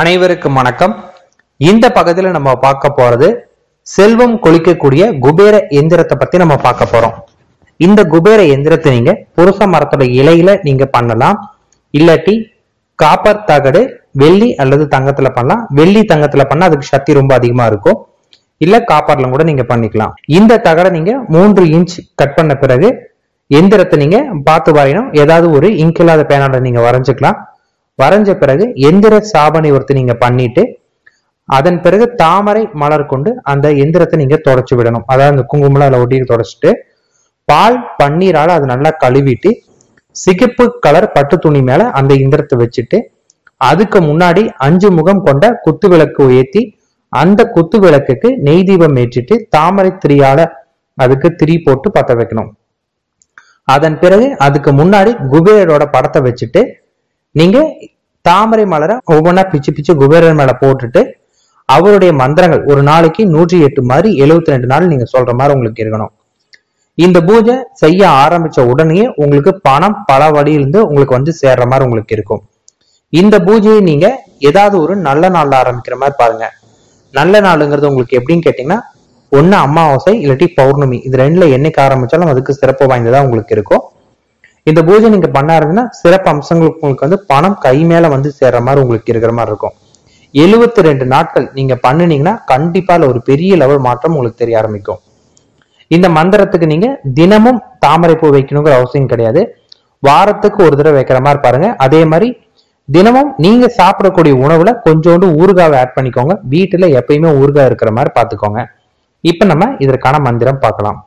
அனைவருக்கும் வணக்கம். இந்த பகுதியில் நம்ம பார்க்க போறது செல்வம் கொளிக்கக்கூடிய குபேர எந்திரத்தை பத்தி நம்ம பார்க்க போறோம். இந்த குபேர எந்திரத்தை நீங்க புருஷ மரத்தோட இலையில நீங்க பண்ணலாம். இல்லாட்டி காப்பர் தகடு வெள்ளி அல்லது தங்கத்துல பண்ணலாம். வெள்ளி தங்கத்துல பண்ணா அதுக்கு சக்தி ரொம்ப அதிகமா இருக்கும். இல்ல காப்பர்ல கூட நீங்க பண்ணிக்கலாம். இந்த தகடை நீங்க மூன்று இன்ச் கட் பண்ண பிறகு எந்திரத்தை நீங்க பார்த்து வரையணும். ஏதாவது ஒரு இங்கில்லாத பேனால நீங்க வரைஞ்சுக்கலாம். வரைஞ்ச பிறகு எந்திர சாபனை ஒருத்தி நீங்க பண்ணிட்டு அதன் பிறகு தாமரை மலர் கொண்டு அந்த எந்திரத்தை நீங்க தொடச்சு விடணும். அதாவது அந்த குங்குமம் அதில் ஒட்டி தொடச்சிட்டு பால் பன்னீரால அது நல்லா கழுவிட்டு சிகப்பு கலர் பட்டு துணி மேல அந்த இந்திரத்தை வச்சுட்டு அதுக்கு முன்னாடி அஞ்சு முகம் கொண்ட குத்து விளக்கு உயர்த்தி அந்த குத்து விளக்குக்கு நெய் தீபம் ஏற்றிட்டு தாமரை திரியால அதுக்கு திரி போட்டு பத்த வைக்கணும். அதன் பிறகு அதுக்கு முன்னாடி குபேரோட படத்தை வச்சுட்டு நீங்க தாமரை மலரை ஒவ்வொன்றா பிச்சு பிச்சு குபேரர் மேல போட்டுட்டு அவருடைய மந்திரங்கள் ஒரு நாளைக்கு நூற்றி எட்டு மாதிரி எழுபத்தி ரெண்டு நாள் நீங்க சொல்ற மாதிரி உங்களுக்கு இருக்கணும். இந்த பூஜை செய்ய ஆரம்பிச்ச உடனே உங்களுக்கு பணம் பல வழியிலிருந்து உங்களுக்கு வந்து சேர்ற மாதிரி உங்களுக்கு இருக்கும். இந்த பூஜையை நீங்க ஏதாவது ஒரு நல்ல நாள்ல ஆரம்பிக்கிற மாதிரி பாருங்க. நல்ல நாளுங்கிறது உங்களுக்கு எப்படின்னு கேட்டீங்கன்னா ஒன்னு அமாவாசை இல்லாட்டி பௌர்ணமி. இது ரெண்டுல என்னைக்கு ஆரம்பிச்சாலும் அதுக்கு சிறப்பு வாய்ந்ததா உங்களுக்கு இருக்கும். இந்த பூஜை நீங்க பண்ணாருன்னா சிறப்பு அம்சங்கள் உங்களுக்கு வந்து பணம் கை மேல வந்து சேர்ற மாதிரி உங்களுக்கு இருக்கிற மாதிரி இருக்கும். எழுபத்தி ரெண்டு நாட்கள் நீங்க பண்ணுனீங்கன்னா கண்டிப்பா ஒரு பெரிய லெவல் மாற்றம் உங்களுக்கு தெரிய ஆரம்பிக்கும். இந்த மந்திரத்துக்கு நீங்க தினமும் தாமரை பூ வைக்கணுங்கிற அவசியம் கிடையாது. வாரத்துக்கு ஒரு தடவை வைக்கிற மாதிரி பாருங்க. அதே மாதிரி தினமும் நீங்க சாப்பிடக்கூடிய உணவுல கொஞ்சோண்டு ஊறுகாவை ஆட் பண்ணிக்கோங்க. வீட்டுல எப்பயுமே ஊறுகாய் இருக்கிற மாதிரி பாத்துக்கோங்க இப்ப நம்ம இதற்கான மந்திரம் பார்க்கலாம்.